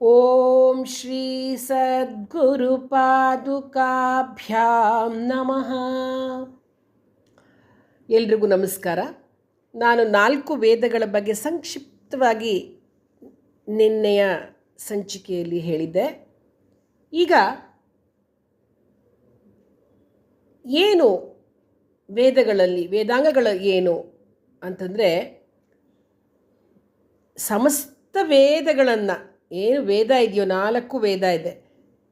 ಓಂ ಶ್ರೀ ಸದ್ಗುರು ಪಾದುಕಾಭ್ಯಾಂ ನಮಃ ಎಲ್ರಿಗೂ ನಮಸ್ಕಾರ. ನಾನು ನಾಲ್ಕು ವೇದಗಳ ಬಗ್ಗೆ ಸಂಕ್ಷಿಪ್ತವಾಗಿ ನಿನ್ನೆಯ ಸಂಚಿಕೆಯಲ್ಲಿ ಹೇಳಿದ್ದೆ. ಈಗ ಏನು ವೇದಗಳಲ್ಲಿ, ವೇದಾಂಗಗಳ ಏನು ಅಂತಂದರೆ ಸಮಸ್ತ ವೇದಗಳನ್ನು ಏನು ವೇದ ಇದೆಯೋ ನಾಲ್ಕು ವೇದ ಇದೆ.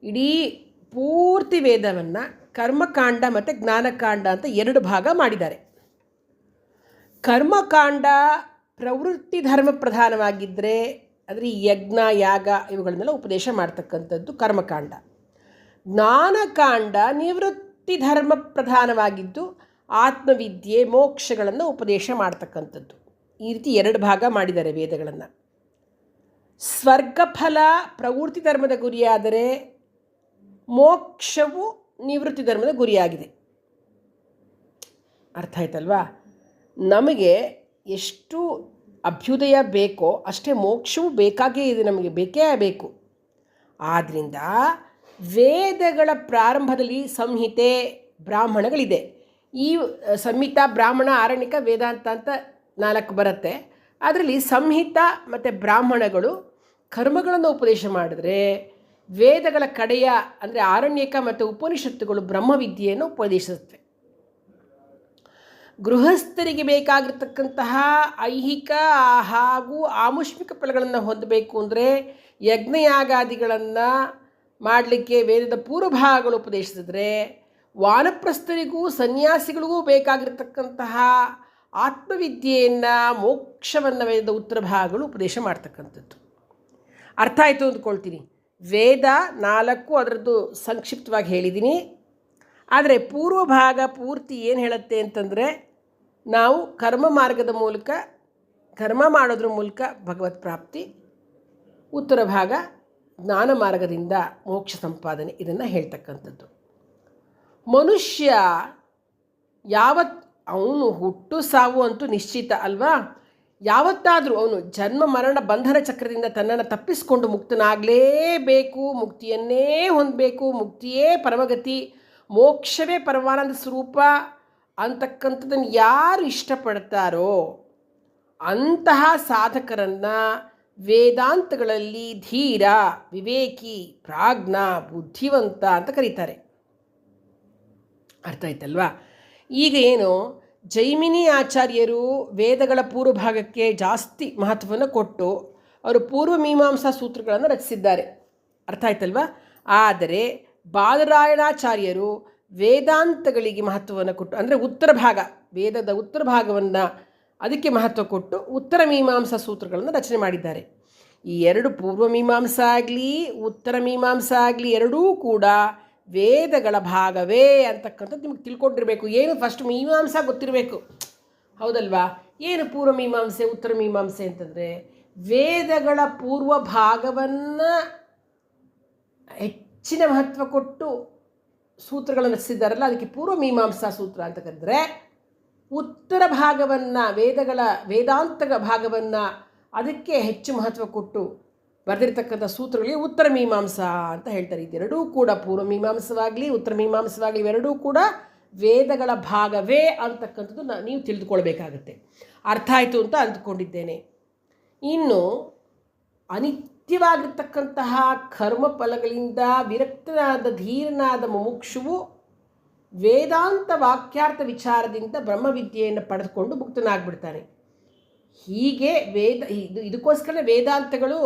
ಇಡೀ ಪೂರ್ತಿ ವೇದವನ್ನು ಕರ್ಮಕಾಂಡ ಮತ್ತು ಜ್ಞಾನಕಾಂಡ ಅಂತ ಎರಡು ಭಾಗ ಮಾಡಿದ್ದಾರೆ. ಕರ್ಮಕಾಂಡ ಪ್ರವೃತ್ತಿ ಧರ್ಮ ಪ್ರಧಾನವಾಗಿದ್ದರೆ ಅಂದರೆ ಯಜ್ಞ, ಯಾಗ ಇವುಗಳನ್ನೆಲ್ಲ ಉಪದೇಶ ಮಾಡ್ತಕ್ಕಂಥದ್ದು ಕರ್ಮಕಾಂಡ. ಜ್ಞಾನಕಾಂಡ ನಿವೃತ್ತಿ ಧರ್ಮ ಪ್ರಧಾನವಾಗಿದ್ದು ಆತ್ಮವಿದ್ಯೆ, ಮೋಕ್ಷಗಳನ್ನು ಉಪದೇಶ ಮಾಡ್ತಕ್ಕಂಥದ್ದು. ಈ ರೀತಿ ಎರಡು ಭಾಗ ಮಾಡಿದ್ದಾರೆ ವೇದಗಳನ್ನು. ಸ್ವರ್ಗಫಲ ಪ್ರವೃತ್ತಿ ಧರ್ಮದ ಗುರಿಯಾದರೆ ಮೋಕ್ಷವು ನಿವೃತ್ತಿ ಧರ್ಮದ ಗುರಿಯಾಗಿದೆ. ಅರ್ಥ ಆಯ್ತಲ್ವಾ? ನಮಗೆ ಎಷ್ಟು ಅಭ್ಯುದಯ ಬೇಕೋ ಅಷ್ಟೇ ಮೋಕ್ಷವು ಬೇಕಾಗೇ ಇದೆ ನಮಗೆ, ಬೇಕೇ ಬೇಕು. ಆದ್ದರಿಂದ ವೇದಗಳ ಪ್ರಾರಂಭದಲ್ಲಿ ಸಂಹಿತೆ, ಬ್ರಾಹ್ಮಣಗಳಿದೆ. ಈ ಸಂಹಿತಾ, ಬ್ರಾಹ್ಮಣ ಆರಣ್ಯಕ ವೇದಾಂತ ಅಂತ ನಾಲ್ಕು ಬರುತ್ತೆ. ಅದರಲ್ಲಿ ಸಂಹಿತ ಮತ್ತು ಬ್ರಾಹ್ಮಣಗಳು ಕರ್ಮಗಳನ್ನು ಉಪದೇಶ ಮಾಡಿದ್ರೆ ವೇದಗಳ ಕಡೆಯ ಅಂದರೆ ಆರಣ್ಯಕ ಮತ್ತು ಉಪನಿಷತ್ತುಗಳು ಬ್ರಹ್ಮವಿದ್ಯೆಯನ್ನು ಉಪದೇಶಿಸುತ್ತವೆ. ಗೃಹಸ್ಥರಿಗೆ ಬೇಕಾಗಿರ್ತಕ್ಕಂತಹ ಐಹಿಕ, ಹಾಗೂ ಆಮುಷ್ಮಿಕ ಫಲಗಳನ್ನು ಹೊಂದಬೇಕು ಅಂದರೆ ಯಜ್ಞಯಾಗಾದಿಗಳನ್ನು ಮಾಡಲಿಕ್ಕೆ ವೇದದ ಪೂರ್ವಭಾಗಗಳು ಉಪದೇಶಿಸಿದ್ರೆ ವಾನಪ್ರಸ್ಥರಿಗೂ ಸನ್ಯಾಸಿಗಳಿಗೂ ಬೇಕಾಗಿರ್ತಕ್ಕಂತಹ ಆತ್ಮವಿದ್ಯೆಯನ್ನು, ಮೋಕ್ಷವನ್ನು ವೇದ ಉತ್ತರ ಭಾಗಗಳು ಉಪದೇಶ ಮಾಡ್ತಕ್ಕಂಥದ್ದು. ಅರ್ಥ ಆಯಿತು ಅಂದ್ಕೊಳ್ತೀನಿ. ವೇದ ನಾಲ್ಕು ಅದರದ್ದು ಸಂಕ್ಷಿಪ್ತವಾಗಿ ಹೇಳಿದ್ದೀನಿ. ಆದರೆ ಪೂರ್ವ ಭಾಗ ಪೂರ್ತಿ ಏನು ಹೇಳುತ್ತೆ ಅಂತಂದರೆ ನಾವು ಕರ್ಮ ಮಾರ್ಗದ ಮೂಲಕ, ಕರ್ಮ ಮಾಡೋದ್ರ ಮೂಲಕ ಭಗವತ್ ಪ್ರಾಪ್ತಿ, ಉತ್ತರ ಭಾಗ ಜ್ಞಾನ ಮಾರ್ಗದಿಂದ ಮೋಕ್ಷ ಸಂಪಾದನೆ ಇದನ್ನು ಹೇಳ್ತಕ್ಕಂಥದ್ದು. ಮನುಷ್ಯ ಯಾವತ್ ಅವನು ಹುಟ್ಟು ಸಾವು ಅಂತೂ ನಿಶ್ಚಿತ ಅಲ್ವಾ? ಯಾವತ್ತಾದರೂ ಅವನು ಜನ್ಮ, ಮರಣ, ಬಂಧನ ಚಕ್ರದಿಂದ ತನ್ನನ್ನು ತಪ್ಪಿಸಿಕೊಂಡು ಮುಕ್ತನಾಗಲೇಬೇಕು. ಮುಕ್ತಿಯನ್ನೇ ಹೊಂದಬೇಕು. ಮುಕ್ತಿಯೇ ಪರಮಗತಿ. ಮೋಕ್ಷವೇ ಪರಮಾನಂದ ಸ್ವರೂಪ ಅಂತಕ್ಕಂಥದ್ದನ್ನು ಯಾರು ಇಷ್ಟಪಡ್ತಾರೋ ಅಂತಹ ಸಾಧಕರನ್ನು ವೇದಾಂತಗಳಲ್ಲಿ ಧೀರ, ವಿವೇಕಿ, ಪ್ರಾಜ್ಞ, ಬುದ್ಧಿವಂತ ಅಂತ ಕರೀತಾರೆ. ಅರ್ಥ ಆಯ್ತಲ್ವಾ? ಈಗ ಏನು, ಜೈಮಿನಿ ಆಚಾರ್ಯರು ವೇದಗಳ ಪೂರ್ವಭಾಗಕ್ಕೆ ಜಾಸ್ತಿ ಮಹತ್ವವನ್ನು ಕೊಟ್ಟು ಅವರು ಪೂರ್ವ ಮೀಮಾಂಸಾ ಸೂತ್ರಗಳನ್ನು ರಚಿಸಿದ್ದಾರೆ. ಅರ್ಥ ಆಯ್ತಲ್ವಾ? ಆದರೆ ಬಾಲರಾಯಣಾಚಾರ್ಯರು ವೇದಾಂತಗಳಿಗೆ ಮಹತ್ವವನ್ನು ಕೊಟ್ಟು, ಅಂದರೆ ಉತ್ತರ ಭಾಗ, ವೇದದ ಉತ್ತರ ಭಾಗವನ್ನು ಅದಕ್ಕೆ ಮಹತ್ವ ಕೊಟ್ಟು ಉತ್ತರ ಮೀಮಾಂಸಾ ಸೂತ್ರಗಳನ್ನು ರಚನೆ ಮಾಡಿದ್ದಾರೆ. ಈ ಎರಡು ಪೂರ್ವ ಮೀಮಾಂಸಾ ಆಗಲಿ, ಉತ್ತರ ಮೀಮಾಂಸಾ ಆಗಲಿ ಎರಡೂ ಕೂಡ ವೇದಗಳ ಭಾಗವೇ ಅಂತಕ್ಕಂಥದ್ದು ನಿಮಗೆ ತಿಳ್ಕೊಂಡಿರಬೇಕು. ಏನು ಫಸ್ಟ್ ಮೀಮಾಂಸಾ ಗೊತ್ತಿರಬೇಕು. ಹೌದಲ್ವಾ? ಏನು ಪೂರ್ವ ಮೀಮಾಂಸೆ, ಉತ್ತರ ಮೀಮಾಂಸೆ ಅಂತಂದರೆ ವೇದಗಳ ಪೂರ್ವ ಭಾಗವನ್ನು ಹೆಚ್ಚಿನ ಮಹತ್ವ ಕೊಟ್ಟು ಸೂತ್ರಗಳನ್ನು ರಚಿಸಿದ್ದಾರಲ್ಲ, ಅದಕ್ಕೆ ಪೂರ್ವ ಮೀಮಾಂಸಾ ಸೂತ್ರ ಅಂತ ಕರೆದರೆ ಉತ್ತರ ಭಾಗವನ್ನು, ವೇದಗಳ, ವೇದಾಂತಗಳ ಭಾಗವನ್ನು ಅದಕ್ಕೆ ಹೆಚ್ಚು ಮಹತ್ವ ಕೊಟ್ಟು ಬರೆದಿರ್ತಕ್ಕಂಥ ಸೂತ್ರಗಳಿಗೆ ಉತ್ತರ ಮೀಮಾಂಸಾ ಅಂತ ಹೇಳ್ತಾರೆ. ಇದೆರಡೂ ಕೂಡ ಪೂರ್ವ ಮೀಮಾಂಸವಾಗಲಿ, ಉತ್ತರ ಮೀಮಾಂಸವಾಗಲಿ ಇವೆರಡೂ ಕೂಡ ವೇದಗಳ ಭಾಗವೇ ಅಂತಕ್ಕಂಥದ್ದು ನೀವು ತಿಳಿದುಕೊಳ್ಬೇಕಾಗತ್ತೆ. ಅರ್ಥ ಆಯಿತು ಅಂತ ಅಂದುಕೊಂಡಿದ್ದೇನೆ. ಇನ್ನು ಅನಿತ್ಯವಾಗಿರ್ತಕ್ಕಂತಹ ಕರ್ಮಫಲಗಳಿಂದ ವಿರಕ್ತನಾದ, ಧೀರನಾದ ಮುಮುಕ್ಷುವು ವೇದಾಂತ ವಾಕ್ಯಾರ್ಥ ವಿಚಾರದಿಂದ ಬ್ರಹ್ಮವಿದ್ಯೆಯನ್ನು ಪಡೆದುಕೊಂಡು ಮುಕ್ತನಾಗ್ಬಿಡ್ತಾನೆ. ಹೀಗೆ ವೇದ, ಇದು ಇದಕ್ಕೋಸ್ಕರ ವೇದಾಂತಗಳು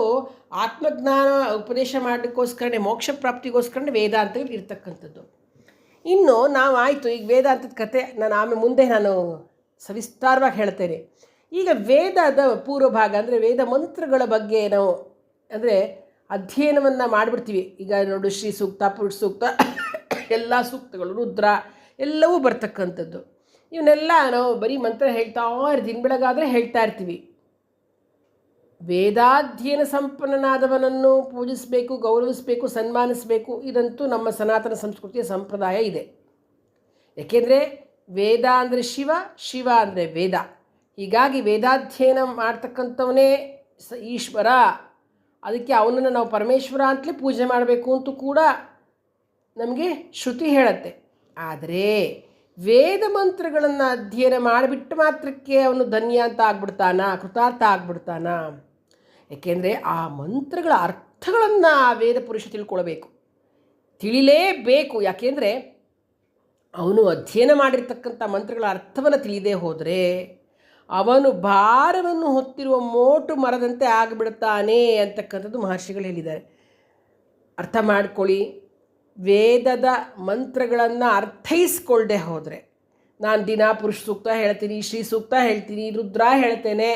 ಆತ್ಮಜ್ಞಾನ ಉಪದೇಶ ಮಾಡೋಕ್ಕೋಸ್ಕರನೇ, ಮೋಕ್ಷ ಪ್ರಾಪ್ತಿಗೋಸ್ಕರನೇ ವೇದಾಂತಗಳು ಇರ್ತಕ್ಕಂಥದ್ದು. ಇನ್ನು ನಾವು ಆಯಿತು, ಈಗ ವೇದಾಂತದ ಕತೆ, ನಾನು ಆಮೇಲೆ ಮುಂದೆ ನಾನು ಸವಿಸ್ತಾರವಾಗಿ ಹೇಳ್ತೇನೆ. ಈಗ ವೇದದ ಪೂರ್ವ ಭಾಗ ಅಂದರೆ ವೇದ ಮಂತ್ರಗಳ ಬಗ್ಗೆ ನಾವು, ಅಂದರೆ ಅಧ್ಯಯನವನ್ನು ಮಾಡಿಬಿಡ್ತೀವಿ. ಈಗ ನೋಡು, ಶ್ರೀ ಸೂಕ್ತ, ಪುರುಷ ಸೂಕ್ತ, ಎಲ್ಲ ಸೂಕ್ತಗಳು, ರುದ್ರ, ಎಲ್ಲವೂ ಬರ್ತಕ್ಕಂಥದ್ದು. ಇವನ್ನೆಲ್ಲ ನಾವು ಬರೀ ಮಂತ್ರ ಹೇಳ್ತಾ ದಿನ ಬೆಳಗಾದರೆ ಹೇಳ್ತಾ ಇರ್ತೀವಿ. ವೇದಾಧ್ಯಯನ ಸಂಪನ್ನನಾದವನನ್ನು ಪೂಜಿಸಬೇಕು, ಗೌರವಿಸಬೇಕು, ಸನ್ಮಾನಿಸಬೇಕು, ಇದಂತೂ ನಮ್ಮ ಸನಾತನ ಸಂಸ್ಕೃತಿಯ ಸಂಪ್ರದಾಯ ಇದೆ. ಏಕೆಂದರೆ ವೇದ ಅಂದರೆ ಶಿವ ಶಿವ ಅಂದರೆ ವೇದ. ಹೀಗಾಗಿ ವೇದಾಧ್ಯಯನ ಮಾಡ್ತಕ್ಕಂಥವನೇ ಸ ಈಶ್ವರ. ಅದಕ್ಕೆ ಅವನನ್ನು ನಾವು ಪರಮೇಶ್ವರ ಅಂತಲೇ ಪೂಜೆ ಮಾಡಬೇಕು ಅಂತೂ ಕೂಡ ನಮಗೆ ಶ್ರುತಿ ಹೇಳುತ್ತೆ. ಆದರೆ ವೇದ ಮಂತ್ರಗಳನ್ನು ಅಧ್ಯಯನ ಮಾಡಿಬಿಟ್ಟು ಮಾತ್ರಕ್ಕೆ ಅವನು ಧನ್ಯ ಅಂತ ಆಗ್ಬಿಡ್ತಾನ, ಕೃತಾರ್ಥ ಆಗ್ಬಿಡ್ತಾನ? ಏಕೆಂದರೆ ಆ ಮಂತ್ರಗಳ ಅರ್ಥಗಳನ್ನು ಆ ವೇದ ಪುರುಷ ತಿಳ್ಕೊಳ್ಬೇಕು. ತಿಳಿಲೇಬೇಕು. ಯಾಕೆಂದರೆ ಅವನು ಅಧ್ಯಯನ ಮಾಡಿರ್ತಕ್ಕಂಥ ಮಂತ್ರಗಳ ಅರ್ಥವನ್ನು ತಿಳಿದೇ ಹೋದರೆ ಅವನು ಭಾರವನ್ನು ಹೊತ್ತಿರುವ ಮೋಟು ಮರದಂತೆ ಆಗಿಬಿಡುತ್ತಾನೆ ಅಂತಕ್ಕಂಥದ್ದು ಮಹರ್ಷಿಗಳು ಹೇಳಿದ್ದಾರೆ. ಅರ್ಥ ಮಾಡ್ಕೊಳ್ಳಿ. ವೇದದ ಮಂತ್ರಗಳನ್ನು ಅರ್ಥೈಸ್ಕೊಳ್ಳದೆ ಹೋದರೆ, ನಾನು ದಿನ ಪುರುಷ ಸೂಕ್ತ ಹೇಳ್ತೀನಿ, ಶ್ರೀ ಸೂಕ್ತ ಹೇಳ್ತೀನಿ, ರುದ್ರ ಹೇಳ್ತೇನೆ,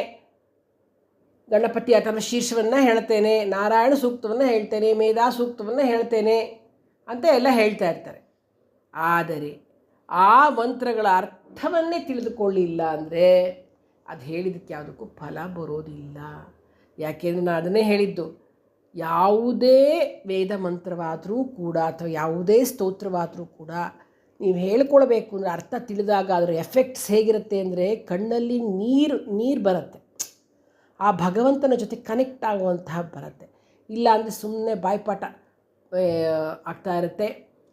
ಗಣಪತಿ ಅಥವಾ ಶೀರ್ಷವನ್ನು ಹೇಳ್ತೇನೆ, ನಾರಾಯಣ ಸೂಕ್ತವನ್ನು ಹೇಳ್ತೇನೆ, ಮೇಧಾ ಸೂಕ್ತವನ್ನು ಹೇಳ್ತೇನೆ ಅಂತ ಎಲ್ಲ ಹೇಳ್ತಾ ಇರ್ತಾರೆ. ಆದರೆ ಆ ಮಂತ್ರಗಳ ಅರ್ಥವನ್ನೇ ತಿಳಿದುಕೊಳ್ಳಿಲ್ಲ ಅಂದರೆ ಅದು ಹೇಳಿದ್ದಕ್ಕೆ ಯಾವುದಕ್ಕೂ ಫಲ ಬರೋದಿಲ್ಲ. ಯಾಕೆಂದರೆ ನಾನು ಅದನ್ನೇ ಹೇಳಿದ್ದು ಯಾವುದೇ ವೇದ ಮಂತ್ರವಾದರೂ ಕೂಡ ಅಥವಾ ಯಾವುದೇ ಸ್ತೋತ್ರವಾದರೂ ಕೂಡ ನೀವು ಹೇಳ್ಕೊಳ್ಬೇಕು ಅಂದರೆ ಅರ್ಥ ತಿಳಿದಾಗ ಅದರ ಎಫೆಕ್ಟ್ಸ್ ಹೇಗಿರುತ್ತೆ ಅಂದರೆ ಕಣ್ಣಲ್ಲಿ ನೀರು ನೀರು ಬರುತ್ತೆ. ಆ ಭಗವಂತನ ಜೊತೆ ಕನೆಕ್ಟ್ ಆಗುವಂತಹ ಬರುತ್ತೆ. ಇಲ್ಲ ಅಂದರೆ ಸುಮ್ಮನೆ ಬಾಯ್ಪಾಠ ಆಗ್ತಾ ಇರುತ್ತೆ.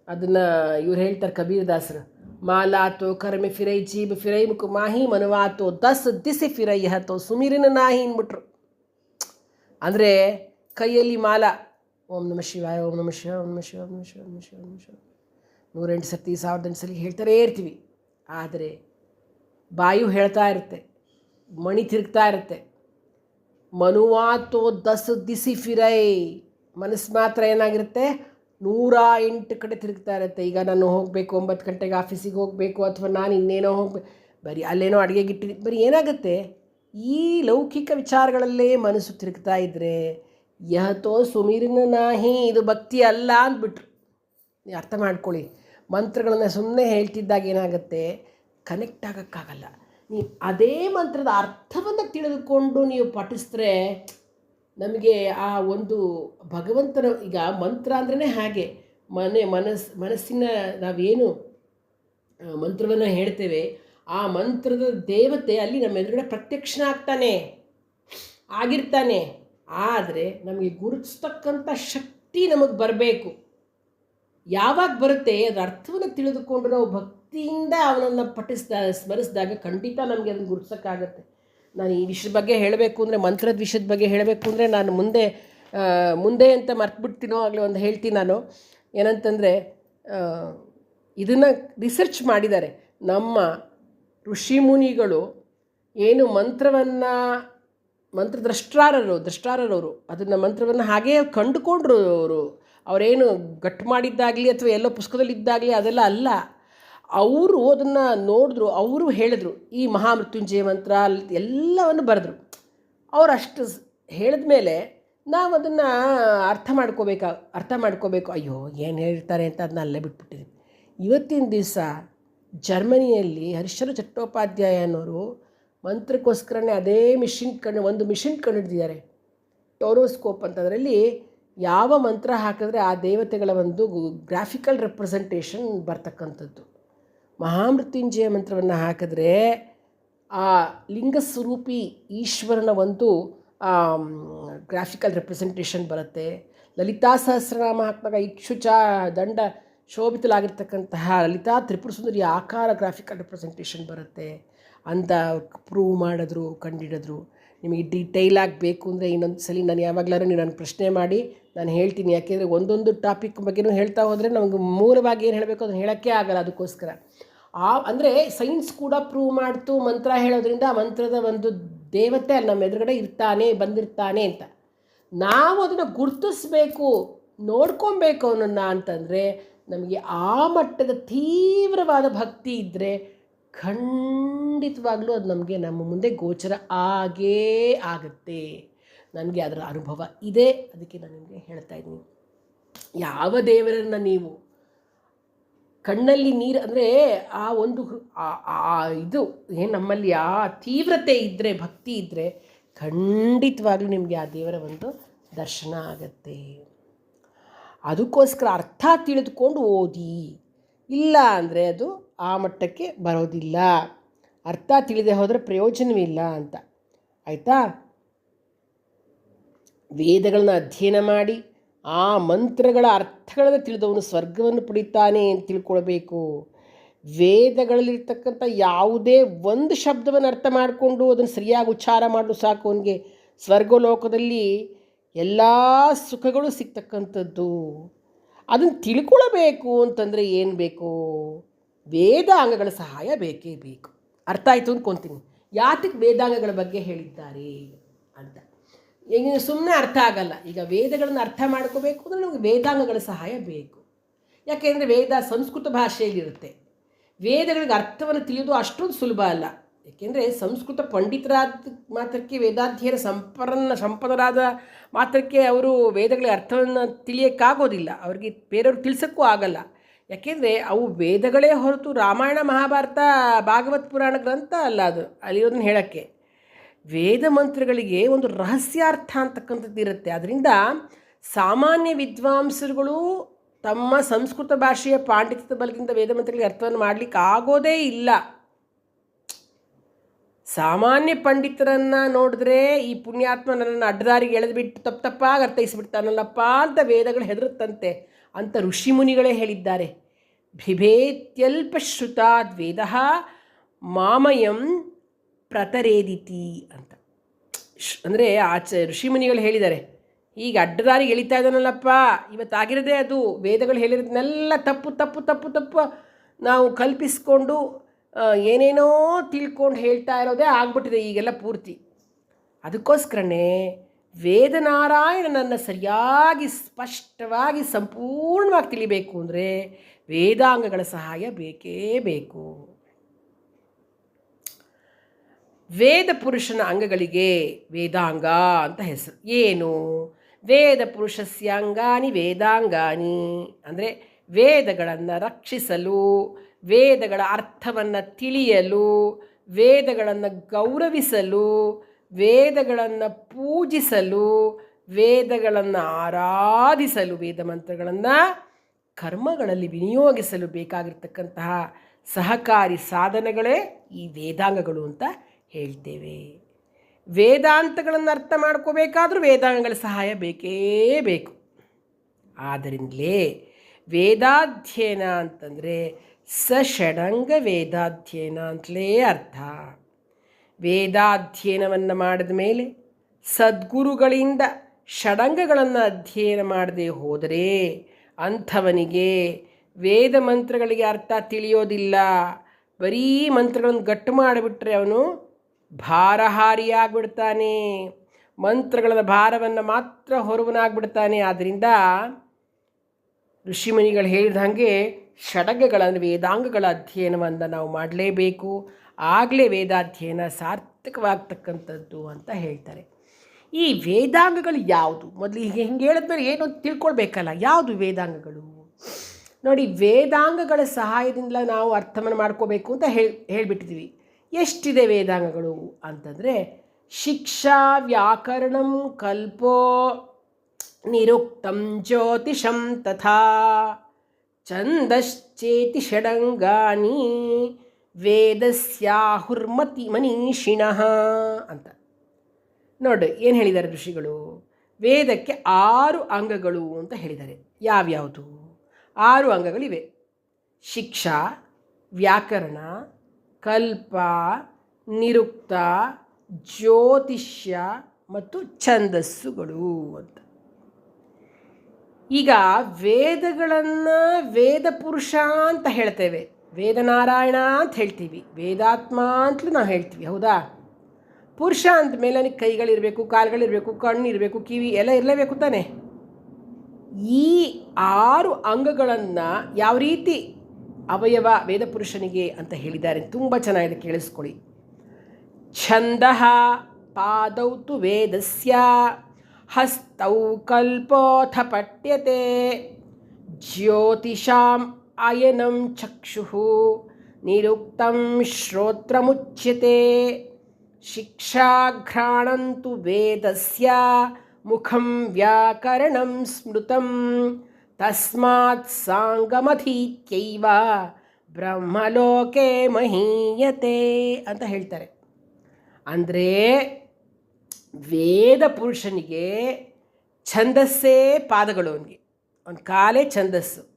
ಅದನ್ನು ಇವ್ರು ಹೇಳ್ತಾರೆ ಕಬೀರದಾಸರು. ಮಾಲಾತೋ ಕರ್ಮೆ ಫಿರೈ ಜೀಬ್ ಫಿರೈ ಮುಖ ಮಾಹಿ ಮನುವಾತೋ ದಸ್ ದಿಸಿ ಫಿರೈ ಹತೋ ಸುಮಿರಿನ ನಾಹಿ ಅಂದ್ಬಿಟ್ರು. ಅಂದರೆ ಕೈಯಲ್ಲಿ ಮಾಲ. ಓಂ ನಮ ಶಿವಾಯ, ಓಂ ನಮ ಶಿವ ಓಂ ನಮ ಶಿವ ಓಂ ನಮ ಶಿವ ಓಂ ನಮ ಶಿವ ಓಂ ನಮ ಶಿವ ನೂರೆಂಟು ಸರ್ತಿ ಸಾವಿರದ ಎಂಟು ಸಲ ಹೇಳ್ತಾರೇ ಇರ್ತೀವಿ. ಆದರೆ ಬಾಯು ಹೇಳ್ತಾ ಇರುತ್ತೆ, ಮಣಿ ತಿರುಗ್ತಾ ಇರುತ್ತೆ. ಮನುವಾತೋ ದಸ ದಿಸಿ ಫಿರೈ. ಮನಸ್ಸು ಮಾತ್ರ ಏನಾಗಿರುತ್ತೆ? ನೂರ ಎಂಟು ಕಡೆ ತಿರುಗ್ತಾ ಇರುತ್ತೆ. ಈಗ ನಾನು ಹೋಗಬೇಕು, ಒಂಬತ್ತು ಗಂಟೆಗೆ ಆಫೀಸಿಗೆ ಹೋಗಬೇಕು, ಅಥವಾ ನಾನು ಇನ್ನೇನೋ ಹೋಗ್ಬೇಕು. ಬರೀ ಅಲ್ಲೇನೋ ಇಟ್ಟಿದ್ದೀನಿ ಬರೀ ಏನಾಗುತ್ತೆ? ಈ ಲೌಕಿಕ ವಿಚಾರಗಳಲ್ಲೇ ಮನಸ್ಸು ತಿರುಗ್ತಾ ಇದ್ದರೆ ಯಹತೋ ಸುಮೀರಿನ ನಾಹಿ, ಇದು ಭಕ್ತಿ ಅಲ್ಲ ಅಂದ್ಬಿಟ್ರು. ಅರ್ಥ ಮಾಡ್ಕೊಳ್ಳಿ. ಮಂತ್ರಗಳನ್ನು ಸುಮ್ಮನೆ ಹೇಳ್ತಿದ್ದಾಗ ಏನಾಗುತ್ತೆ? ಕನೆಕ್ಟ್ ಆಗೋಕ್ಕಾಗಲ್ಲ. ನೀವು ಅದೇ ಮಂತ್ರದ ಅರ್ಥವನ್ನು ತಿಳಿದುಕೊಂಡು ನೀವು ಪಠಿಸಿದ್ರೆ ನಮಗೆ ಆ ಒಂದು ಭಗವಂತನ, ಈಗ ಮಂತ್ರ ಅಂದ್ರೇ ಹಾಗೆ. ಮನೆ, ಮನಸ್, ಮನಸ್ಸಿನ ನಾವೇನು ಮಂತ್ರವನ್ನು ಹೇಳ್ತೇವೆ, ಆ ಮಂತ್ರದ ದೇವತೆ ಅಲ್ಲಿ ನಮ್ಮ ಎದುರುಗಡೆ ಪ್ರತ್ಯಕ್ಷನಾಗ್ತಾನೆ. ಆಗಿರ್ತಾನೆ. ಆದರೆ ನಮಗೆ ಗುರುತಿಸ್ತಕ್ಕಂಥ ಶಕ್ತಿ ನಮಗೆ ಬರಬೇಕು. ಯಾವಾಗ ಬರುತ್ತೆ ಅದರ ಅರ್ಥವನ್ನು ತಿಳಿದುಕೊಂಡು ನಾವು ಭಕ್ತಿಯಿಂದ ಅವನನ್ನು ಪಠಿಸ್ದ, ಸ್ಮರಿಸಿದಾಗ ಖಂಡಿತ ನಮಗೆ ಅದನ್ನು ಗುರುತಿಸೋಕ್ಕಾಗತ್ತೆ. ನಾನು ಈ ವಿಷಯದ ಬಗ್ಗೆ ಹೇಳಬೇಕು ಅಂದರೆ, ಮಂತ್ರದ ವಿಷಯದ ಬಗ್ಗೆ ಹೇಳಬೇಕು ಅಂದರೆ, ನಾನು ಮುಂದೆ ಮುಂದೆ ಅಂತ ಮರ್ತ್ಬಿಡ್ತೀನೋ ಆಗಲೇ ಒಂದು ಹೇಳ್ತೀನಿ ನಾನು. ಏನಂತಂದರೆ ಇದನ್ನು ರಿಸರ್ಚ್ ಮಾಡಿದ್ದಾರೆ. ನಮ್ಮ ಋಷಿ ಮುನಿಗಳು ಏನು ಮಂತ್ರವನ್ನು ಮಂತ್ರದ್ರಷ್ಟಾರರು, ದ್ರಷ್ಟಾರರವರು. ಅದನ್ನು ಮಂತ್ರವನ್ನು ಹಾಗೇ ಕಂಡುಕೊಂಡ್ರು ಅವರು. ಅವರೇನು ಗಟ್ಟು ಮಾಡಿದ್ದಾಗಲಿ ಅಥವಾ ಎಲ್ಲೋ ಪುಸ್ತಕದಲ್ಲಿದ್ದಾಗಲಿ ಅದೆಲ್ಲ ಅಲ್ಲ. ಅವರು ಅದನ್ನು ನೋಡಿದ್ರು, ಅವರು ಹೇಳಿದ್ರು. ಈ ಮಹಾಮೃತ್ಯುಂಜಯ ಮಂತ್ರ ಎಲ್ಲವನ್ನು ಬರೆದ್ರು. ಅವ್ರು ಅಷ್ಟು ಹೇಳಿದ ಮೇಲೆ ನಾವು ಅದನ್ನು ಅರ್ಥ ಮಾಡ್ಕೋಬೇಕಾ, ಅರ್ಥ ಮಾಡ್ಕೋಬೇಕು. ಅಯ್ಯೋ, ಏನು ಹೇಳ್ತಾರೆ ಅಂತ ಅದನ್ನ ಅಲ್ಲೇ ಬಿಟ್ಬಿಟ್ಟಿದ್ವಿ ಇವತ್ತಿನ ದಿವಸ ಜರ್ಮನಿಯಲ್ಲಿ ಹರಿಶ್ಚಂದ್ರ ಚಟ್ಟೋಪಾಧ್ಯಾಯ ಅನ್ನೋರು ಮಂತ್ರಕ್ಕೋಸ್ಕರನೇ ಅದೇ ಮಿಷಿನ್ ಕಂಡು ಒಂದು ಮಿಷಿನ್ ಕಂಡುಹಿಡಿದಿದ್ದಾರೆ. ಟೋರೋಸ್ಕೋಪ್ ಅಂತ ಅದರಲ್ಲಿ ಯಾವ ಮಂತ್ರ ಹಾಕಿದ್ರೆ ಆ ದೇವತೆಗಳ ಒಂದು ಗ್ರಾಫಿಕಲ್ ರೆಪ್ರೆಸೆಂಟೇಷನ್ ಬರ್ತಕ್ಕಂಥದ್ದು. ಮಹಾಮೃತ್ಯುಂಜಯ ಮಂತ್ರವನ್ನು ಹಾಕಿದ್ರೆ ಆ ಲಿಂಗ ಸ್ವರೂಪಿ ಈಶ್ವರನ ಒಂದು ಗ್ರಾಫಿಕಲ್ ರೆಪ್ರೆಸೆಂಟೇಷನ್ ಬರುತ್ತೆ. ಲಲಿತಾ ಸಹಸ್ರನಾಮ ಹಾಕಿದಾಗ ಇಕ್ಷುಚ ದಂಡ ಶೋಭಿತಲಾಗಿರ್ತಕ್ಕಂತಹ ಲಲಿತಾ ತ್ರಿಪುರ ಸುಂದರಿ ಆಕಾರ ಗ್ರಾಫಿಕಲ್ ರೆಪ್ರೆಸೆಂಟೇಷನ್ ಬರುತ್ತೆ. ಅಂತ ಪ್ರೂವ್ ಮಾಡಿದ್ರು, ಕಂಡಿಡಿದ್ರು. ನಿಮಗೆ ಡೀಟೈಲ್ ಬೇಕು ಅಂದರೆ ಇನ್ನೊಂದು ಸಲ ನಾನು ಯಾವಾಗಲಾರು ನೀವು ನನ್ನ ಪ್ರಶ್ನೆ ಮಾಡಿ ನಾನು ಹೇಳ್ತೀನಿ. ಯಾಕೆಂದರೆ ಒಂದೊಂದು ಟಾಪಿಕ್ ಬಗ್ಗೆನೂ ಹೇಳ್ತಾ ಹೋದರೆ ನಮಗೆ ಮೂಲವಾಗಿ ಏನು ಹೇಳಬೇಕು ಅದನ್ನು ಹೇಳೋಕ್ಕೆ ಆಗಲ್ಲ ಅದಕ್ಕೋಸ್ಕರ. ಆ, ಅಂದರೆ ಸೈನ್ಸ್ ಕೂಡ ಪ್ರೂವ್ ಮಾಡ್ತು, ಮಂತ್ರ ಹೇಳೋದ್ರಿಂದ ಆ ಮಂತ್ರದ ಒಂದು ದೇವತೆ ಅಲ್ಲಿ ನಮ್ಮ ಎದುರುಗಡೆ ಇರ್ತಾನೆ, ಬಂದಿರ್ತಾನೆ ಅಂತ. ನಾವು ಅದನ್ನು ಗುರ್ತಿಸ್ಬೇಕು, ನೋಡ್ಕೊಬೇಕು ಅವನನ್ನು ಅಂತಂದರೆ ನಮಗೆ ಆ ಮಟ್ಟದ ತೀವ್ರವಾದ ಭಕ್ತಿ ಇದ್ದರೆ ಖಂಡಿತವಾಗ್ಲೂ ಅದು ನಮಗೆ ನಮ್ಮ ಮುಂದೆ ಗೋಚರ ಆಗೇ ಆಗುತ್ತೆ. ನನಗೆ ಅದರ ಅನುಭವ ಇದೆ ಅದಕ್ಕೆ ನಾನು ನಿಮಗೆ ಹೇಳ್ತಾ ಇದ್ದೀನಿ. ಯಾವ ದೇವರನ್ನು ನೀವು ಕಣ್ಣಲ್ಲಿ ನೀರು ಅಂದರೆ ಆ ಒಂದು ಇದು ಏನು ನಮ್ಮಲ್ಲಿ ಆ ತೀವ್ರತೆ ಇದ್ದರೆ ಭಕ್ತಿ ಇದ್ದರೆ ಖಂಡಿತವಾಗ್ಲೂ ನಿಮಗೆ ಆ ದೇವರ ಒಂದು ದರ್ಶನ ಆಗತ್ತೆ. ಅದಕ್ಕೋಸ್ಕರ ಅರ್ಥ ತಿಳಿದುಕೊಂಡು ಓದಿ. ಇಲ್ಲ ಅಂದರೆ ಅದು ಆ ಮಟ್ಟಕ್ಕೆ ಬರೋದಿಲ್ಲ. ಅರ್ಥ ತಿಳಿದೇ ಹೋದರೆ ಪ್ರಯೋಜನವಿಲ್ಲ ಅಂತ. ಆಯಿತಾ? ವೇದಗಳನ್ನ ಅಧ್ಯಯನ ಮಾಡಿ ಆ ಮಂತ್ರಗಳ ಅರ್ಥಗಳನ್ನು ತಿಳಿದವನು ಸ್ವರ್ಗವನ್ನು ಪಡಿತಾನೆ ಅಂತ ತಿಳ್ಕೊಳ್ಬೇಕು. ವೇದಗಳಲ್ಲಿರ್ತಕ್ಕಂಥ ಯಾವುದೇ ಒಂದು ಶಬ್ದವನ್ನು ಅರ್ಥ ಮಾಡಿಕೊಂಡು ಅದನ್ನು ಸರಿಯಾಗಿ ಉಚ್ಚಾರ ಮಾಡಲು ಸಾಕು ಅವನಿಗೆ. ಸ್ವರ್ಗಲೋಕದಲ್ಲಿ ಎಲ್ಲ ಸುಖಗಳು ಸಿಗ್ತಕ್ಕಂಥದ್ದು. ಅದನ್ನು ತಿಳ್ಕೊಳ್ಬೇಕು ಅಂತಂದರೆ ಏನು ಬೇಕು? ವೇದಾಂಗಗಳ ಸಹಾಯ ಬೇಕೇ ಬೇಕು. ಅರ್ಥ ಆಯಿತು ಅಂದ್ಕೊತೀನಿ ಯಾತಕ್ಕೆ ವೇದಾಂಗಗಳ ಬಗ್ಗೆ ಹೇಳಿದ್ದಾರೆ ಅಂತ. ಈಗ ಸುಮ್ಮನೆ ಅರ್ಥ ಆಗಲ್ಲ. ಈಗ ವೇದಗಳನ್ನು ಅರ್ಥ ಮಾಡ್ಕೋಬೇಕು ಅಂದರೆ ನಮಗೆ ವೇದಾಂಗಗಳ ಸಹಾಯ ಬೇಕು. ಯಾಕೆಂದರೆ ವೇದ ಸಂಸ್ಕೃತ ಭಾಷೆಯಲ್ಲಿರುತ್ತೆ. ವೇದಗಳಿಗೆ ಅರ್ಥವನ್ನು ತಿಳಿಯೋದು ಅಷ್ಟೊಂದು ಸುಲಭ ಅಲ್ಲ. ಏಕೆಂದರೆ ಸಂಸ್ಕೃತ ಪಂಡಿತರಾದ ಮಾತ್ರಕ್ಕೆ ವೇದಾಧ್ಯಯನ ಸಂಪನ್ನ ಸಂಪನ್ನರಾದ ಮಾತ್ರಕ್ಕೆ ಅವರು ವೇದಗಳಿಗೆ ಅರ್ಥವನ್ನು ತಿಳಿಯೋಕ್ಕಾಗೋದಿಲ್ಲ. ಅವ್ರಿಗೆ ಬೇರೆಯವ್ರು ತಿಳಿಸೋಕ್ಕೂ ಆಗಲ್ಲ. ಯಾಕೆಂದರೆ ಅವು ವೇದಗಳೇ ಹೊರತು ರಾಮಾಯಣ, ಮಹಾಭಾರತ, ಭಾಗವತ್ ಪುರಾಣ ಗ್ರಂಥ ಅಲ್ಲ ಅದು, ಅಲ್ಲಿರೋದನ್ನ ಹೇಳೋಕ್ಕೆ. ವೇದ ಮಂತ್ರಗಳಿಗೆ ಒಂದು ರಹಸ್ಯಾರ್ಥ ಅಂತಕ್ಕಂಥದ್ದು ಇರುತ್ತೆ. ಅದರಿಂದ ಸಾಮಾನ್ಯ ವಿದ್ವಾಂಸರುಗಳು ತಮ್ಮ ಸಂಸ್ಕೃತ ಭಾಷೆಯ ಪಾಂಡಿತ್ಯದ ಬಲದಿಂದ ವೇದ ಮಂತ್ರಗಳಿಗೆ ಅರ್ಥವನ್ನು ಮಾಡಲಿಕ್ಕೆ ಆಗೋದೇ ಇಲ್ಲ. ಸಾಮಾನ್ಯ ಪಂಡಿತರನ್ನು ನೋಡಿದ್ರೆ ಈ ಪುಣ್ಯಾತ್ಮ ನನ್ನನ್ನು ಅಡ್ಡದಾರಿಗೆ ಎಳೆದುಬಿಟ್ಟು ತಪ್ಪು ತಪ್ಪಾಗಿ ಅರ್ಥೈಸಿಬಿಡ್ತಾನಲ್ಲಪ್ಪ ಅಂತ ವೇದಗಳು ಹೆದರುತ್ತಂತೆ. ಅಂತ ಋಷಿಮುನಿಗಳೇ ಹೇಳಿದ್ದಾರೆ. ಬಿಭೇತ್ಯಲ್ಪ ಶ್ರುತಾದ್ ವೇದ ಮಾಮಯಂ ಪ್ರತರೇದಿತಿ ಅಂತ. ಅಂದರೆ ಆಚೆ ಋಷಿಮುನಿಗಳು ಹೇಳಿದ್ದಾರೆ. ಈಗ ಅಡ್ಡದಾರಿ ಎಳಿತಾ ಇದ್ದಾನಲ್ಲಪ್ಪ, ಇವತ್ತಾಗಿರೋದೇ ಅದು. ವೇದಗಳು ಹೇಳಿರೋದನ್ನೆಲ್ಲ ತಪ್ಪು ತಪ್ಪು ತಪ್ಪು ತಪ್ಪು ನಾವು ಕಲ್ಪಿಸ್ಕೊಂಡು ಏನೇನೋ ತಿಳ್ಕೊಂಡು ಹೇಳ್ತಾ ಇರೋದೇ ಆಗ್ಬಿಟ್ಟಿದೆ ಈಗೆಲ್ಲ ಪೂರ್ತಿ. ಅದಕ್ಕೋಸ್ಕರನೇ ವೇದನಾರಾಯಣನನ್ನು ಸರಿಯಾಗಿ ಸ್ಪಷ್ಟವಾಗಿ ಸಂಪೂರ್ಣವಾಗಿ ತಿಳಿಬೇಕು ಅಂದರೆ ವೇದಾಂಗಗಳ ಸಹಾಯ ಬೇಕೇ ಬೇಕು. ವೇದ ಪುರುಷನ ಅಂಗಗಳಿಗೆ ವೇದಾಂಗ ಅಂತ ಹೆಸರು. ಏನು? ವೇದ ಪುರುಷಸ್ಯ ಅಂಗಾನಿ ವೇದಾಂಗಾನಿ. ಅಂದರೆ ವೇದಗಳನ್ನು ರಕ್ಷಿಸಲು, ವೇದಗಳ ಅರ್ಥವನ್ನು ತಿಳಿಯಲು, ವೇದಗಳನ್ನು ಗೌರವಿಸಲು ವೇದಗಳನ್ನು ಪೂಜಿಸಲು, ವೇದಗಳನ್ನು ಆರಾಧಿಸಲು, ವೇದ ಮಂತ್ರಗಳನ್ನು ಕರ್ಮಗಳಲ್ಲಿ ವಿನಿಯೋಗಿಸಲು ಬೇಕಾಗಿರ್ತಕ್ಕಂತಹ ಸಹಕಾರಿ ಸಾಧನಗಳೇ ಈ ವೇದಾಂಗಗಳು ಅಂತ ಹೇಳ್ತೇವೆ. ವೇದಾಂತಗಳನ್ನು ಅರ್ಥ ಮಾಡ್ಕೋಬೇಕಾದರೂ ವೇದಾಂಗಗಳ ಸಹಾಯ ಬೇಕೇ ಬೇಕು. ಆದ್ದರಿಂದಲೇ ವೇದಾಧ್ಯಯನ ಅಂತಂದರೆ ಸಷಡಂಗ ವೇದಾಧ್ಯಯನ ಅಂತಲೇ ಅರ್ಥ. ವೇದಾಧ್ಯಯನವನ್ನು ಮಾಡಿದ ಮೇಲೆ ಸದ್ಗುರುಗಳಿಂದ ಷಡಂಗಗಳನ್ನು ಅಧ್ಯಯನ ಮಾಡದೆ ಹೋದರೆ ಅಂಥವನಿಗೆ ವೇದ ಮಂತ್ರಗಳಿಗೆ ಅರ್ಥ ತಿಳಿಯೋದಿಲ್ಲ. ಬರೀ ಮಂತ್ರಗಳನ್ನು ಗಟ್ಟು ಮಾಡಿಬಿಟ್ರೆ ಅವನು ಭಾರಹಾರಿಯಾಗ್ಬಿಡ್ತಾನೆ. ಮಂತ್ರಗಳ ಭಾರವನ್ನು ಮಾತ್ರ ಹೊರವನಾಗ್ಬಿಡ್ತಾನೆ. ಆದ್ದರಿಂದ ಋಷಿಮುನಿಗಳು ಹೇಳಿದ ಹಾಗೆ ಷಡಗಗಳ ಅಂದರೆ ವೇದಾಂಗಗಳ ಅಧ್ಯಯನವನ್ನು ನಾವು ಮಾಡಲೇಬೇಕು. ಆಗಲೇ ವೇದಾಧ್ಯಯನ ಸಾರ್ಥಕವಾಗ್ತಕ್ಕಂಥದ್ದು ಅಂತ ಹೇಳ್ತಾರೆ. ಈ ವೇದಾಂಗಗಳು ಯಾವುದು? ಮೊದಲು ಹೀಗೆ ಹಿಂಗೆ ಹೇಳಿದ್ಮೇಲೆ ಏನು ತಿಳ್ಕೊಳ್ಬೇಕಲ್ಲ, ಯಾವುದು ವೇದಾಂಗಗಳು? ನೋಡಿ, ವೇದಾಂಗಗಳ ಸಹಾಯದಿಂದ ನಾವು ಅರ್ಥವನ್ನು ಮಾಡ್ಕೋಬೇಕು ಅಂತ ಹೇಳಿ, ಹೇಳಿಬಿಟ್ಟಿದ್ದೀವಿ. ಎಷ್ಟಿದೆ ವೇದಾಂಗಗಳು ಅಂತಂದರೆ, ಶಿಕ್ಷಾ ವ್ಯಾಕರಣಂ ಕಲ್ಪೋ ನಿರುಕ್ತಂ ಜ್ಯೋತಿಷಂ ತಥಾ. ಛಂದಶ್ಚೇತಿ ಷಡಂಗಾನಿ ವೇದಸ್ಯಾಹುರ್ಮತಿ ಮನೀಷಿಣಃ ಅಂತ. ನೋಡಿ, ಏನು ಹೇಳಿದ್ದಾರೆ ಋಷಿಗಳು? ವೇದಕ್ಕೆ ಆರು ಅಂಗಗಳು ಅಂತ ಹೇಳಿದ್ದಾರೆ. ಯಾವ್ಯಾವುದು? ಆರು ಅಂಗಗಳಿವೆ. ಶಿಕ್ಷಾ, ವ್ಯಾಕರಣ, ಕಲ್ಪ, ನಿರುಕ್ತ, ಜ್ಯೋತಿಷ್ಯ ಮತ್ತು ಛಂದಸ್ಸುಗಳು ಅಂತ. ಈಗ ವೇದಗಳನ್ನು ವೇದ ಪುರುಷ ಅಂತ ಹೇಳ್ತೇವೆ. ವೇದನಾರಾಯಣ ಅಂತ ಹೇಳ್ತೀವಿ. ವೇದಾತ್ಮ ಅಂತಲೂ ನಾವು ಹೇಳ್ತೀವಿ. ಹೌದಾ? ಪುರುಷ ಅಂದ ಮೇಲೆ ನನಗೆ ಕೈಗಳಿರಬೇಕು, ಕಾಲುಗಳಿರಬೇಕು, ಕಣ್ಣಿರಬೇಕು, ಕಿವಿ ಎಲ್ಲ ಇರಲೇಬೇಕು ತಾನೆ? ಈ ಆರು ಅಂಗಗಳನ್ನು ಯಾವ ರೀತಿ ಅವಯವ ವೇದ ಪುರುಷನಿಗೆ ಅಂತ ಹೇಳಿದ್ದಾರೆ ತುಂಬ ಚೆನ್ನಾಗಿದೆ ಕೇಳಿಸ್ಕೊಳ್ಳಿ. ಛಂದ ಪಾದೌ ತು ವೇದಸ್ಯ ಹಸ್ತೌ ಕಲ್ಪೋಥ ಪಠ್ಯತೆ ಜ್ಯೋತಿಷಾಂ ಅಯನಂ ಚಕ್ಷು ನಿರುಕ್ತಂ ಶ್ರೋತ್ರಮುಚ್ಯತೆ ಶಿಕ್ಷಾಘ್ರಾಣಂತು ವೇದಸ್ಯ ಮುಖಂ ವ್ಯಾಕರಣಂ ಸ್ಮೃತಂ ತಸ್ಮಾತ್ ಸಾಂಗಮಧೀತ್ಯೈವ ಬ್ರಹ್ಮಲೋಕೆ ಮಹೀಯತೆ ಅಂತ ಹೇಳ್ತಾರೆ. ಅಂದರೆ ವೇದ ಪುರುಷನಿಗೆ ಛಂದಸ್ಸೇ ಪಾದಗಳು ಅವನಿಗೆ. ಅವನ ಕಾಲೇ ಛಂದಸ್ಸು.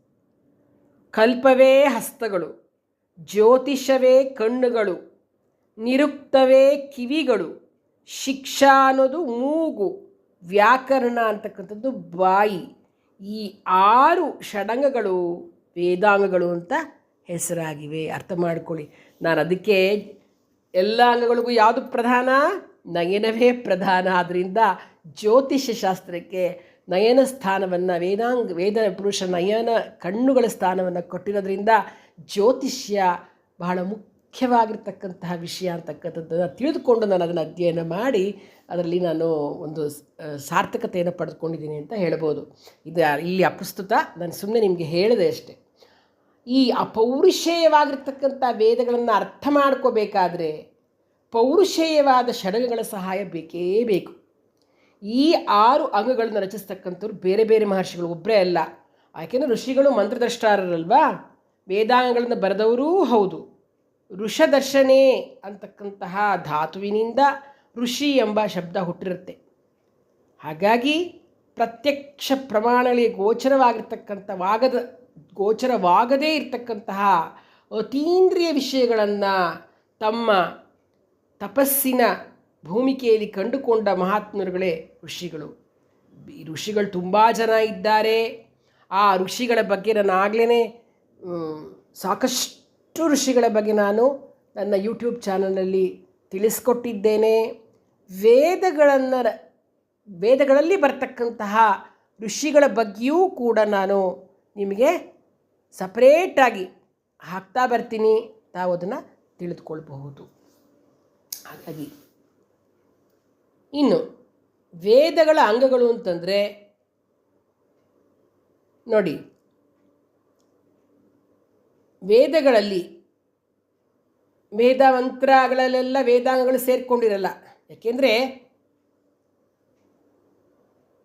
ಕಲ್ಪವೇ ಹಸ್ತಗಳು, ಜ್ಯೋತಿಷವೇ ಕಣ್ಣುಗಳು, ನಿರುಕ್ತವೇ ಕಿವಿಗಳು, ಶಿಕ್ಷಾ ಅನ್ನೋದು ಮೂಗು, ವ್ಯಾಕರಣ ಅಂತಕ್ಕಂಥದ್ದು ಬಾಯಿ. ಈ ಆರು ಷಡಂಗಗಳು ವೇದಾಂಗಗಳು ಅಂತ ಹೆಸರಾಗಿವೆ. ಅರ್ಥ ಮಾಡ್ಕೊಳ್ಳಿ. ನಾನು ಅದಕ್ಕೆ ಎಲ್ಲ ಅಂಗಗಳಿಗೂ ಯಾವುದು ಪ್ರಧಾನ? ನಯನವೇ ಪ್ರಧಾನ ಆದ್ದರಿಂದ ಜ್ಯೋತಿಷ್ಯ ಶಾಸ್ತ್ರಕ್ಕೆ ನಯನ ಸ್ಥಾನವನ್ನು ವೇದಾಂಗ, ವೇದ ಪುರುಷ ನಯನ ಕಣ್ಣುಗಳ ಸ್ಥಾನವನ್ನು ಕೊಟ್ಟಿರೋದ್ರಿಂದ ಜ್ಯೋತಿಷ್ಯ ಬಹಳ ಮುಖ್ಯವಾಗಿರ್ತಕ್ಕಂತಹ ವಿಷಯ ಅಂತಕ್ಕಂಥದ್ದನ್ನು ತಿಳಿದುಕೊಂಡು ನಾನು ಅದನ್ನು ಅಧ್ಯಯನ ಮಾಡಿ ಅದರಲ್ಲಿ ನಾನು ಒಂದು ಸಾರ್ಥಕತೆಯನ್ನು ಪಡೆದುಕೊಂಡಿದ್ದೀನಿ ಅಂತ ಹೇಳ್ಬೋದು. ಇದು ಇಲ್ಲಿ ಅಪ್ರಸ್ತುತ. ನಾನು ಸುಮ್ಮನೆ ನಿಮಗೆ ಹೇಳಿದೆ ಅಷ್ಟೇ. ಈ ಅಪೌರುಷೇಯವಾಗಿರ್ತಕ್ಕಂಥ ವೇದಗಳನ್ನು ಅರ್ಥ ಮಾಡ್ಕೋಬೇಕಾದ್ರೆ ಪೌರುಷೇಯವಾದ ಷಡಗಗಳ ಸಹಾಯ ಬೇಕೇ ಬೇಕು. ಈ ಆರು ಅಂಗಗಳನ್ನು ರಚಿಸ್ತಕ್ಕಂಥವ್ರು ಬೇರೆ ಬೇರೆ ಮಹರ್ಷಿಗಳು. ಒಬ್ಬರೇ ಅಲ್ಲ. ಯಾಕೆಂದರೆ ಋಷಿಗಳು ಮಂತ್ರದ್ರಷ್ಟಾರರಲ್ವಾ? ವೇದಾಂಗಗಳನ್ನು ಬರೆದವರೂ ಹೌದು. ಋಷದರ್ಶನೇ ಅಂತಕ್ಕಂತಹ ಧಾತುವಿನಿಂದ ಋಷಿ ಎಂಬ ಶಬ್ದ ಹುಟ್ಟಿರುತ್ತೆ. ಹಾಗಾಗಿ ಪ್ರತ್ಯಕ್ಷ ಪ್ರಮಾಣಗಳಿಗೆ ಗೋಚರವಾಗಿರ್ತಕ್ಕಂಥ ವಾಗದ, ಗೋಚರವಾಗದೇ ಇರತಕ್ಕಂತಹ ಅತೀಂದ್ರಿಯ ವಿಷಯಗಳನ್ನು ತಮ್ಮ ತಪಸ್ಸಿನ ಭೂಮಿಕೆಯಲ್ಲಿ ಕಂಡುಕೊಂಡ ಮಹಾತ್ಮರುಗಳೇ ಋಷಿಗಳು. ಈ ಋಷಿಗಳು ತುಂಬ ಜನ ಇದ್ದಾರೆ. ಆ ಋಷಿಗಳ ಬಗ್ಗೆ ನಾನು ಆಗಲೇ ಸಾಕಷ್ಟು ಋಷಿಗಳ ಬಗ್ಗೆ ನಾನು ನನ್ನ ಯೂಟ್ಯೂಬ್ ಚಾನಲಲ್ಲಿ ತಿಳಿಸ್ಕೊಟ್ಟಿದ್ದೇನೆ. ವೇದಗಳನ್ನು, ವೇದಗಳಲ್ಲಿ ಬರ್ತಕ್ಕಂತಹ ಋಷಿಗಳ ಬಗ್ಗೆಯೂ ಕೂಡ ನಾನು ನಿಮಗೆ ಸಪ್ರೇಟಾಗಿ ಹಾಕ್ತಾ ಬರ್ತೀನಿ. ತಾವು ಅದನ್ನು ತಿಳಿದುಕೊಳ್ಬಹುದು. ಹಾಗಾಗಿ ಇನ್ನು ವೇದಗಳ ಅಂಗಗಳು ಅಂತಂದರೆ ನೋಡಿ, ವೇದಗಳಲ್ಲಿ ವೇದ ಮಂತ್ರಗಳಲ್ಲೆಲ್ಲ ವೇದಾಂಗಗಳು ಸೇರಿಕೊಂಡಿರಲ್ಲ. ಯಾಕೆಂದರೆ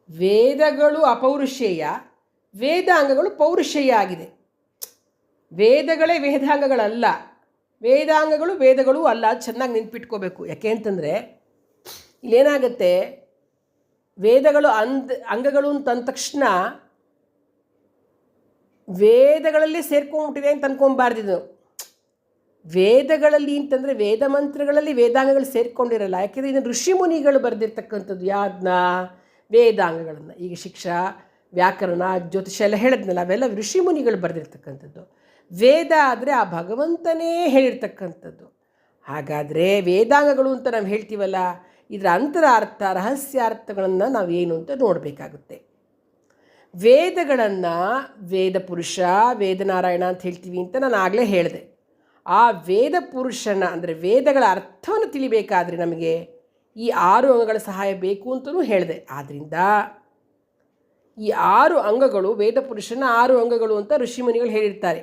ವೇದಗಳು ಅಪೌರುಷೇಯ, ವೇದಾಂಗಗಳು ಪೌರುಷೇಯ ಆಗಿದೆ. ವೇದಗಳೇ ವೇದಾಂಗಗಳಲ್ಲ. ವೇದಾಂಗಗಳು ವೇದಗಳು ಅಲ್ಲ, ಚೆನ್ನಾಗಿ ನೆನ್ಪಿಟ್ಕೋಬೇಕು. ಯಾಕೆ ಅಂತಂದರೆ, ಇಲ್ಲೇನಾಗುತ್ತೆ, ವೇದಗಳು ಅಂದ, ಅಂಗಗಳು ಅಂತ ಅಂದ ತಕ್ಷಣ ವೇದಗಳಲ್ಲಿ ಸೇರ್ಕೊಂಡ್ಬಿಟ್ಟಿದೆ ಅಂತ ಅನ್ಕೊಂಬಾರ್ದಿದು ವೇದಗಳಲ್ಲಿ ಅಂತಂದರೆ ವೇದ ಮಂತ್ರಗಳಲ್ಲಿ ವೇದಾಂಗಗಳು ಸೇರ್ಕೊಂಡಿರಲ್ಲ. ಯಾಕೆಂದರೆ ಇದನ್ನು ಋಷಿ ಮುನಿಗಳು ಬರೆದಿರ್ತಕ್ಕಂಥದ್ದು ಯಾದನ್ನ ವೇದಾಂಗಗಳನ್ನು. ಈಗ ಶಿಕ್ಷಾ, ವ್ಯಾಕರಣ ಜ್ಯೋತಿಷ ಎಲ್ಲ ಹೇಳಿದ್ನಲ್ಲ, ಅವೆಲ್ಲ ಋಷಿ ಮುನಿಗಳು ಬರೆದಿರ್ತಕ್ಕಂಥದ್ದು. ವೇದ ಆದರೆ ಆ ಭಗವಂತನೇ ಹೇಳಿರ್ತಕ್ಕಂಥದ್ದು. ಹಾಗಾದರೆ ವೇದಾಂಗಗಳು ಅಂತ ನಾವು ಹೇಳ್ತೀವಲ್ಲ, ಇದರ ಅಂತರ ಅರ್ಥ ರಹಸ್ಯಾರ್ಥಗಳನ್ನು ನಾವು ಏನು ಅಂತ ನೋಡಬೇಕಾಗುತ್ತೆ. ವೇದಗಳನ್ನು ವೇದ ಪುರುಷ ವೇದನಾರಾಯಣ ಅಂತ ಹೇಳ್ತೀವಿ ಅಂತ ನಾನು ಆಗಲೇ ಹೇಳಿದೆ. ಆ ವೇದ ಪುರುಷನ ಅಂದರೆ ವೇದಗಳ ಅರ್ಥವನ್ನು ತಿಳಿಬೇಕಾದ್ರೆ ನಮಗೆ ಈ ಆರು ಅಂಗಗಳ ಸಹಾಯ ಬೇಕು ಅಂತಲೂ ಹೇಳಿದೆ. ಆದ್ದರಿಂದ ಈ ಆರು ಅಂಗಗಳು, ವೇದ ಪುರುಷನ ಆರು ಅಂಗಗಳು ಅಂತ ಋಷಿಮುನಿಗಳು ಹೇಳಿರ್ತಾರೆ.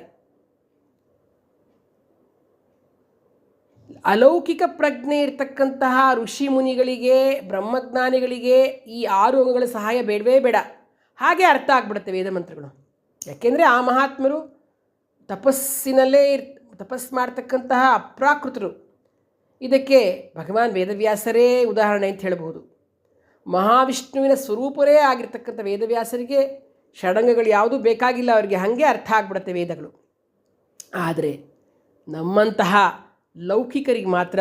ಅಲೌಕಿಕ ಪ್ರಜ್ಞೆ ಇರತಕ್ಕಂತಹ ಋಷಿ ಮುನಿಗಳಿಗೆ, ಬ್ರಹ್ಮಜ್ಞಾನಿಗಳಿಗೆ ಈ ಆರು ಸಹಾಯ ಬೇಡವೇ ಬೇಡ. ಹಾಗೆ ಅರ್ಥ ಆಗ್ಬಿಡುತ್ತೆ ವೇದ ಮಂತ್ರಗಳು. ಯಾಕೆಂದರೆ ಆ ಮಹಾತ್ಮರು ತಪಸ್ಸಿನಲ್ಲೇ ಇರ್, ತಪಸ್ ಮಾಡ್ತಕ್ಕಂತಹ ಅಪ್ರಾಕೃತರು. ಇದಕ್ಕೆ ಭಗವಾನ್ ವೇದವ್ಯಾಸರೇ ಉದಾಹರಣೆ ಅಂತ ಹೇಳಬಹುದು. ಮಹಾವಿಷ್ಣುವಿನ ಸ್ವರೂಪರೇ ಆಗಿರ್ತಕ್ಕಂಥ ವೇದವ್ಯಾಸರಿಗೆ ಷಡಂಗಗಳು ಯಾವುದೂ ಬೇಕಾಗಿಲ್ಲ ಅವರಿಗೆ. ಹಾಗೆ ಅರ್ಥ ಆಗ್ಬಿಡುತ್ತೆ ವೇದಗಳು. ಆದರೆ ನಮ್ಮಂತಹ ಲೌಕಿಕರಿಗೆ ಮಾತ್ರ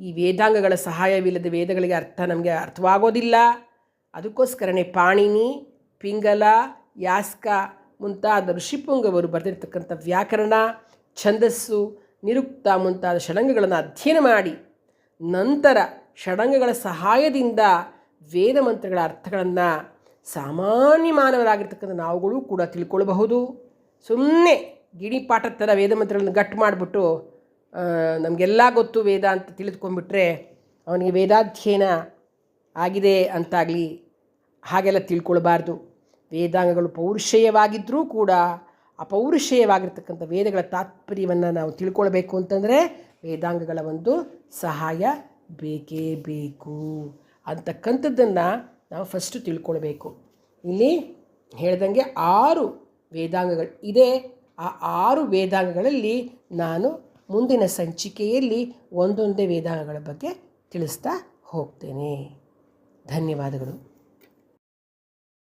ಈ ವೇದಾಂಗಗಳ ಸಹಾಯವಿಲ್ಲದೆ ವೇದಗಳಿಗೆ ಅರ್ಥ ನಮಗೆ ಅರ್ಥವಾಗೋದಿಲ್ಲ. ಅದಕ್ಕೋಸ್ಕರನೇ ಪಾಣಿನಿ, ಪಿಂಗಲ, ಯಾಸ್ಕ ಮುಂತಾದ ಋಷಿಪುಂಗವರು ಬರೆದಿರ್ತಕ್ಕಂಥ ವ್ಯಾಕರಣ, ಛಂದಸ್ಸು, ನಿರುಕ್ತ ಮುಂತಾದ ಷಡಂಗಗಳನ್ನು ಅಧ್ಯಯನ ಮಾಡಿ, ನಂತರ ಷಡಂಗಗಳ ಸಹಾಯದಿಂದ ವೇದ ಮಂತ್ರಗಳ ಅರ್ಥಗಳನ್ನು ಸಾಮಾನ್ಯ ಮಾನವರಾಗಿರ್ತಕ್ಕಂಥ ನಾವುಗಳು ಕೂಡ ತಿಳ್ಕೊಳ್ಬಹುದು. ಸುಮ್ಮನೆ ಗಿಣಿಪಾಠದ ಥರ ವೇದ ಮಂತ್ರಗಳನ್ನು ಗಟ್ಟು ಮಾಡಿಬಿಟ್ಟು ನಮಗೆಲ್ಲ ಗೊತ್ತು ವೇದ ಅಂತ ತಿಳಿದುಕೊಂಡ್ಬಿಟ್ರೆ ಅವನಿಗೆ ವೇದಾಧ್ಯಯನ ಆಗಿದೆ ಅಂತಾಗಲಿ ಹಾಗೆಲ್ಲ ತಿಳ್ಕೊಳ್ಬಾರ್ದು. ವೇದಾಂಗಗಳು ಪೌರುಷೇಯವಾಗಿದ್ದರೂ ಕೂಡ ಅಪೌರುಷೇಯವಾಗಿರ್ತಕ್ಕಂಥ ವೇದಗಳ ತಾತ್ಪರ್ಯವನ್ನು ನಾವು ತಿಳ್ಕೊಳ್ಬೇಕು ಅಂತಂದರೆ ವೇದಾಂಗಗಳ ಒಂದು ಸಹಾಯ ಬೇಕೇ ಬೇಕು ಅಂತಕ್ಕಂಥದ್ದನ್ನು ನಾವು ಫಸ್ಟು ತಿಳ್ಕೊಳ್ಬೇಕು. ಇಲ್ಲಿ ಹೇಳ್ದಂಗೆ ಆರು ವೇದಾಂಗಗಳು ಇದೆ. ಆ ಆರು ವೇದಾಂಗಗಳಲ್ಲಿ ನಾನು ಮುಂದಿನ ಸಂಚಿಕೆಯಲ್ಲಿ ಒಂದೊಂದೇ ವೇದಾಂಗಗಳ ಬಗ್ಗೆ ತಿಳಿಸ್ತಾ ಹೋಗ್ತೇನೆ. ಧನ್ಯವಾದಗಳು.